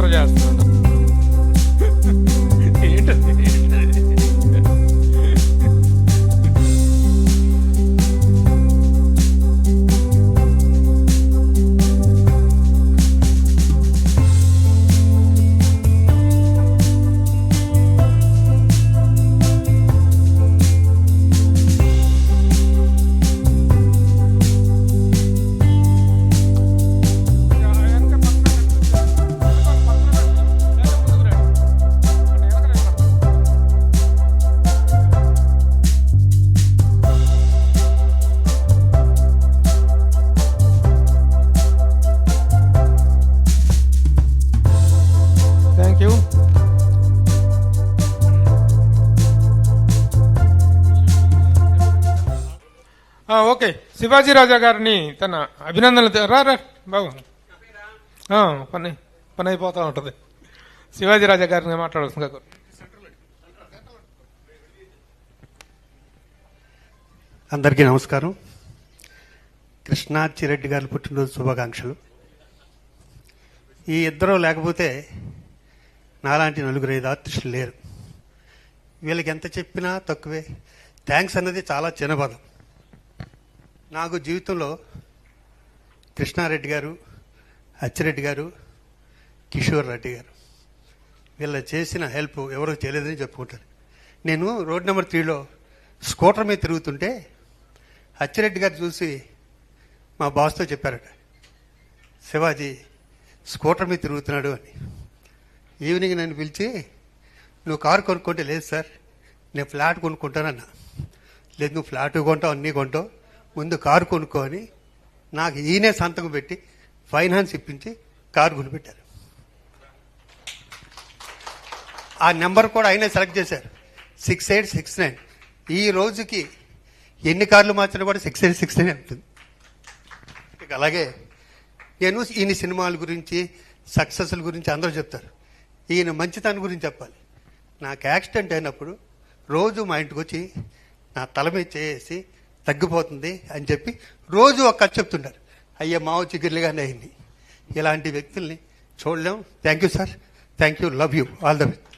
королівство. Okay. Shivaji రాజా గారిని తన అభినందనలు రా రా బాబు. పని పని అయిపోతూ ఉంటుంది. శివాజీ రాజా గారిని మాట్లాడాల్సిందిగా కోరు- అందరికీ నమస్కారం. కృష్ణాచిరెడ్డి గారి పుట్టినరోజు శుభాకాంక్షలు. ఈ ఇద్దరు లేకపోతే నాలాంటి నలుగురు ఐదు ఆర్టిస్టులు లేరు. వీళ్ళకి ఎంత చెప్పినా తక్కువే. థ్యాంక్స్ అన్నది చాలా చిన్న పదం నాకు జీవితంలో కృష్ణారెడ్డి గారు అచ్చిరెడ్డి గారు కిషోర్ రెడ్డి గారు. వీళ్ళ చేసిన హెల్ప్ ఎవరో చేయలేదని చెప్పుకుంటారు. నేను రోడ్ నెంబర్ త్రీలో స్కూటర్ మీద తిరుగుతుంటే అచ్చిరెడ్డి గారు చూసి మా బాస్తో చెప్పారట శివాజీ స్కూటర్ మీద తిరుగుతున్నాడు అని. ఈవినింగ్ నన్ను పిలిచి నువ్వు కారు కొనుక్కుంటే లేదు సార్ నేను ఫ్లాట్ కొనుక్కుంటానన్నా. లేదు నువ్వు ఫ్లాట్ కొంటావు అన్నీ కొంటావు. ముందు కారు కొనుక్కొని నాకు ఈయనే సంతకం పెట్టి ఫైనాన్స్ ఇప్పించి కారు కొనిపెట్టారు. ఆ నెంబర్ కూడా ఆయనే సెలెక్ట్ చేశారు. Six eight six nine. ఈ రోజుకి ఎన్ని కార్లు మార్చినా కూడా సిక్స్ ఎయిట్ సిక్స్ నైన్ ఉంటుంది ఇక అలాగే నేను ఈయన సినిమాల గురించి సక్సెస్ల గురించి అందరూ చెప్తారు. ఈయన మంచితనం గురించి చెప్పాలి. నాకు యాక్సిడెంట్ అయినప్పుడు రోజు మా ఇంటికి వచ్చి నా తల మీద చేసి తగ్గిపోతుంది అని చెప్పి రోజు ఒక కథ చెప్తున్నారు అయ్యే మావ చిగుర్లుగానే అయింది. ఇలాంటి వ్యక్తుల్ని చూడలేం. Thank you sir thank you love you all the best